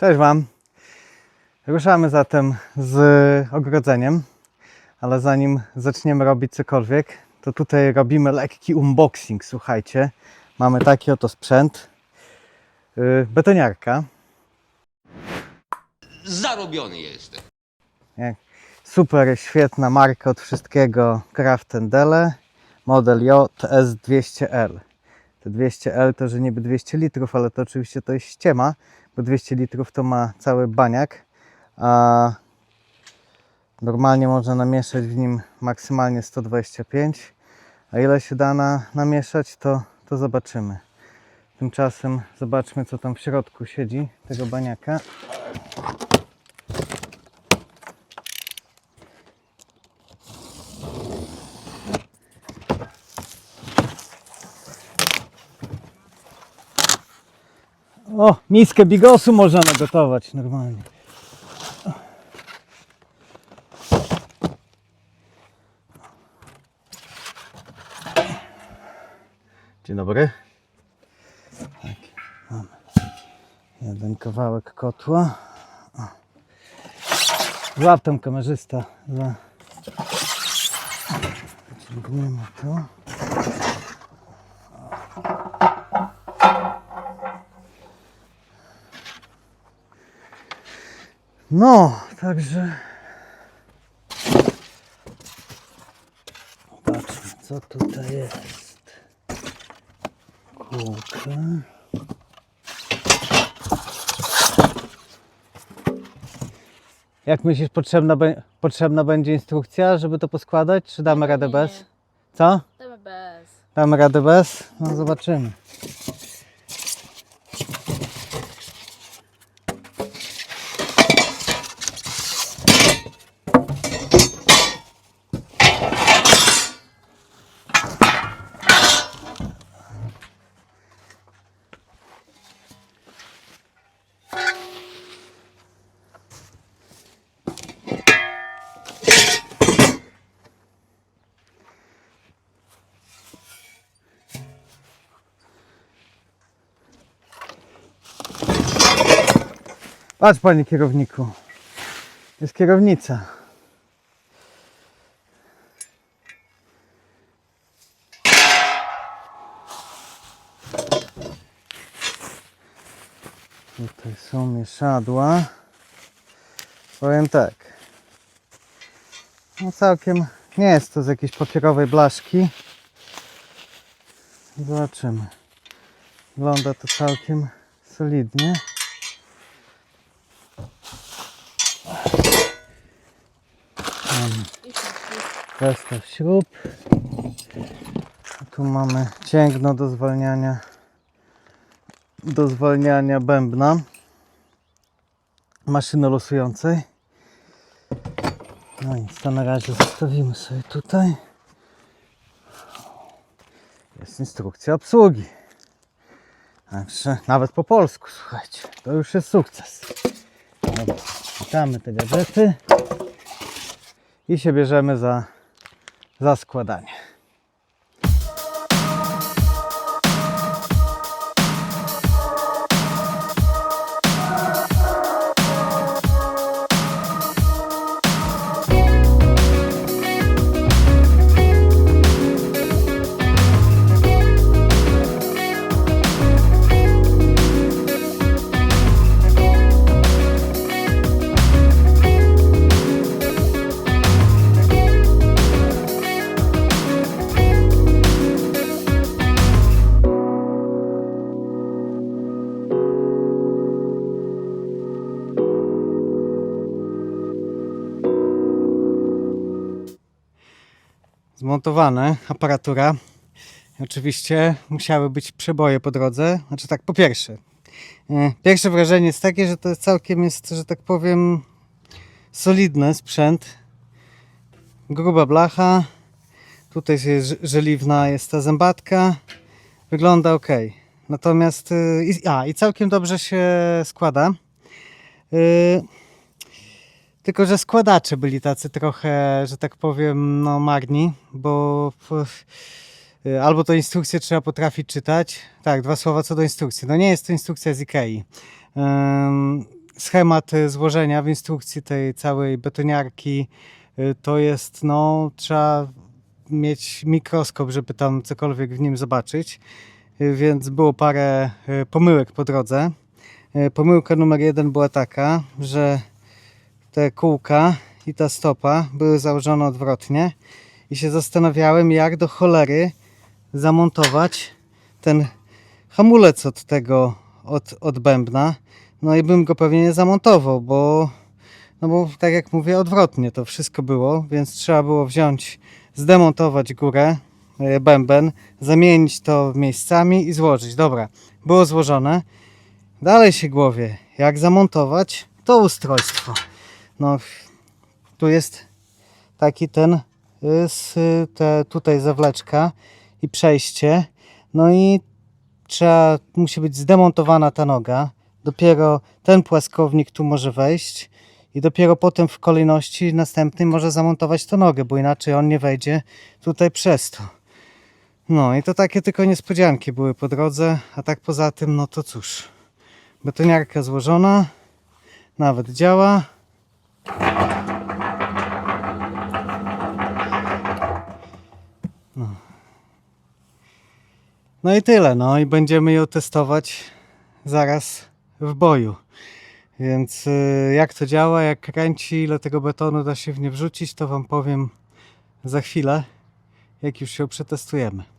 Cześć Wam. Ruszamy zatem z ogrodzeniem, ale zanim zaczniemy robić cokolwiek, to tutaj robimy lekki unboxing. Słuchajcie, mamy taki oto sprzęt. Yy, Betoniarka. Zarobiony jestem. Jak super świetna marka od wszystkiego Craft Dele. Model JS200L. Te 200L to, że niby 200 litrów, ale to oczywiście to jest ściema, bo 200 litrów to ma cały baniak, a normalnie można namieszać w nim maksymalnie 125, a ile się da na, namieszać, to, to zobaczymy. Tymczasem zobaczmy, co tam w środku siedzi tego baniaka. O, miskę bigosu można nagotować normalnie. Dzień dobry. Tak, mamy jeden kawałek kotła. Złap tam kamerzysta. Za... To. No, także. Zobaczmy, co tutaj jest. Kółka. Jak myślisz, potrzebna, be- potrzebna będzie instrukcja, żeby to poskładać, czy damy radę bez? Co? Damy bez. Damy radę bez? No zobaczymy. Patrz panie kierowniku. Jest kierownica. Tutaj są mieszadła. Powiem tak. No całkiem nie jest to z jakiejś papierowej blaszki. Zobaczymy. Wygląda to całkiem solidnie. Mamy zestaw śrub. Tu mamy cięgno do zwalniania do zwalniania bębna maszyny losującej. No nic, to na razie zostawimy sobie tutaj. Jest instrukcja obsługi. Także nawet po polsku, słuchajcie, to już jest sukces. Dobra, witamy te gadżety i się bierzemy za, za składanie. Zmontowane, aparatura. Oczywiście musiały być przeboje po drodze. Znaczy tak, po pierwsze, e, pierwsze wrażenie jest takie, że to całkiem jest, że tak powiem, solidny sprzęt. Gruba blacha. Tutaj jest żeliwna, jest ta zębatka. Wygląda ok. Natomiast, y, a, i całkiem dobrze się składa. Y, tylko, że składacze byli tacy trochę, że tak powiem, no marni, bo y, albo to instrukcję trzeba potrafić czytać. Tak, dwa słowa co do instrukcji. No nie jest to instrukcja z Ikei. Schemat y, złożenia w instrukcji tej całej betoniarki y, to jest, no, trzeba mieć mikroskop, żeby tam cokolwiek w nim zobaczyć, więc było parę pomyłek po drodze. Pomyłka numer jeden była taka, że te kółka i ta stopa były założone odwrotnie i się zastanawiałem, jak do cholery zamontować ten hamulec od tego, od, od bębna. No i bym go pewnie nie zamontował, bo, no bo tak jak mówię, odwrotnie to wszystko było, więc trzeba było wziąć, zdemontować górę, e, bęben, zamienić to miejscami i złożyć. Dobra, było złożone. Dalej się głowie, jak zamontować to ustrojstwo. No, tu jest taki ten, y, te, tutaj zawleczka i przejście. No i trzeba, musi być zdemontowana ta noga. Dopiero ten płaskownik tu może wejść i dopiero potem w kolejności następnej może zamontować tę nogę, bo inaczej on nie wejdzie tutaj przez to. No i to takie tylko niespodzianki były po drodze, a tak poza tym, no to cóż. Betoniarka złożona, nawet działa. No i tyle, no i będziemy ją testować zaraz w boju. Więc y, jak to działa, jak kręci, ile tego betonu da się w nie wrzucić, to Wam powiem za chwilę, jak już się przetestujemy.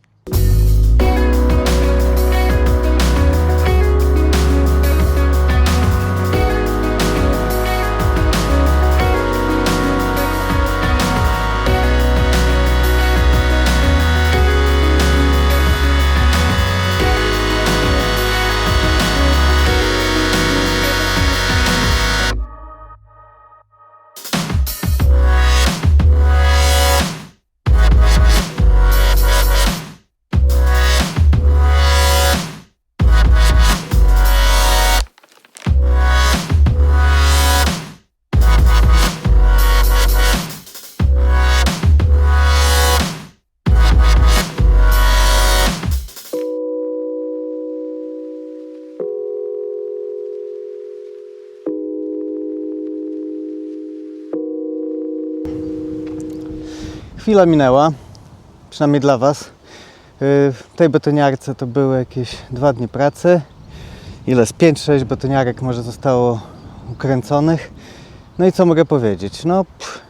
Chwila minęła, przynajmniej dla Was. Yy, W tej betoniarce to były jakieś dwa dni pracy. Ile z 5-6 betoniarek może zostało ukręconych. No i co mogę powiedzieć? No, pff,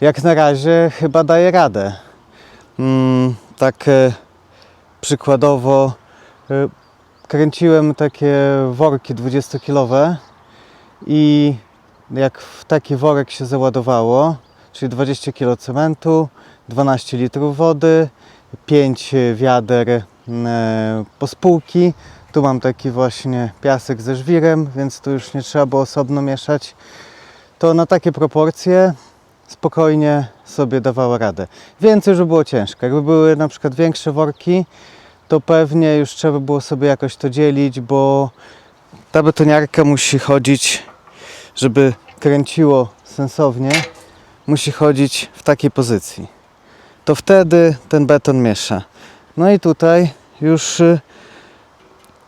jak na razie chyba daje radę. Mm, tak e, przykładowo e, kręciłem takie worki 20-kilowe i jak w taki worek się załadowało, czyli 20 kg cementu, 12 litrów wody, 5 wiader e, pospółki. Tu mam taki właśnie piasek ze żwirem, więc tu już nie trzeba było osobno mieszać. To na takie proporcje spokojnie sobie dawała radę. Więcej już by było ciężko. Jakby były na przykład większe worki, to pewnie już trzeba było sobie jakoś to dzielić, bo ta betoniarka musi chodzić, żeby kręciło sensownie, musi chodzić w takiej pozycji. To wtedy ten beton miesza. No i tutaj już y,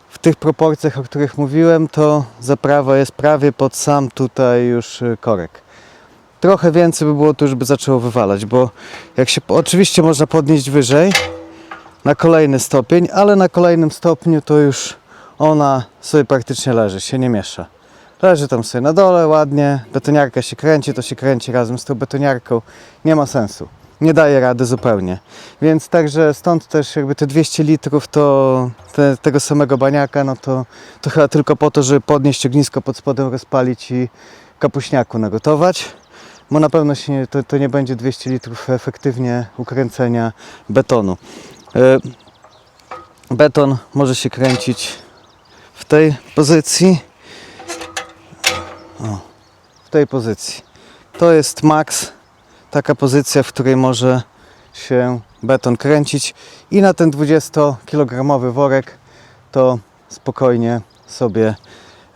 w tych proporcjach, o których mówiłem, to zaprawa jest prawie pod sam tutaj już y, korek. Trochę więcej by było, to już by zaczęło wywalać, bo jak się oczywiście można podnieść wyżej na kolejny stopień, ale na kolejnym stopniu to już ona sobie praktycznie leży, się nie miesza. Leży tam sobie na dole ładnie, betoniarka się kręci, to się kręci razem z tą betoniarką. Nie ma sensu. Nie daje rady zupełnie. Więc także stąd też jakby te 200 litrów to te, tego samego baniaka, no to, to chyba tylko po to, żeby podnieść ognisko pod spodem, rozpalić i kapuśniaku nagotować. Bo na pewno się nie, to, to nie będzie 200 litrów efektywnie ukręcenia betonu. E, Beton może się kręcić w tej pozycji w tej pozycji. To jest max, taka pozycja, w której może się beton kręcić i na ten 20-kilogramowy worek to spokojnie sobie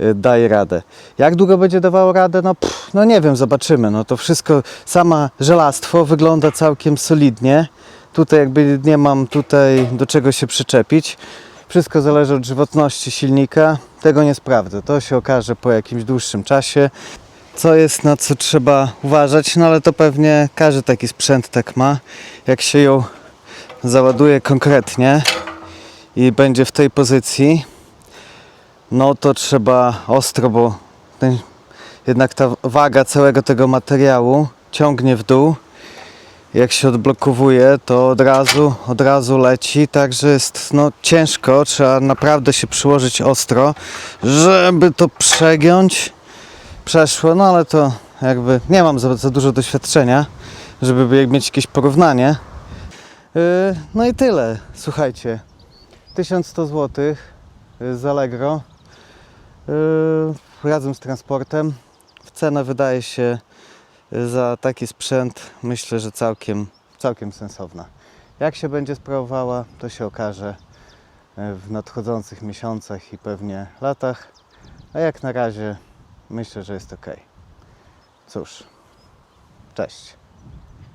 y, daje radę. Jak długo będzie dawało radę? No, pff, no nie wiem, zobaczymy. No to wszystko, sama żelastwo wygląda całkiem solidnie. Tutaj jakby nie mam tutaj do czego się przyczepić. Wszystko zależy od żywotności silnika. Tego nie sprawdzę. To się okaże po jakimś dłuższym czasie. Co jest, na co trzeba uważać, no ale to pewnie każdy taki sprzęt tak ma. Jak się ją załaduje konkretnie i będzie w tej pozycji, no to trzeba ostro, bo ten, jednak ta waga całego tego materiału ciągnie w dół. Jak się odblokowuje, to od razu, od razu leci, także jest no, ciężko, trzeba naprawdę się przyłożyć ostro, żeby to przegiąć. Przeszło, no ale to jakby nie mam za, za dużo doświadczenia, żeby mieć jakieś porównanie. Yy, no i tyle, słuchajcie. 1100 zł z Allegro yy, razem z transportem. W cenę wydaje się za taki sprzęt myślę, że całkiem, całkiem sensowna. Jak się będzie sprawowała, to się okaże yy, w nadchodzących miesiącach i pewnie latach. A jak na razie myślę, że jest ok. Cóż, cześć.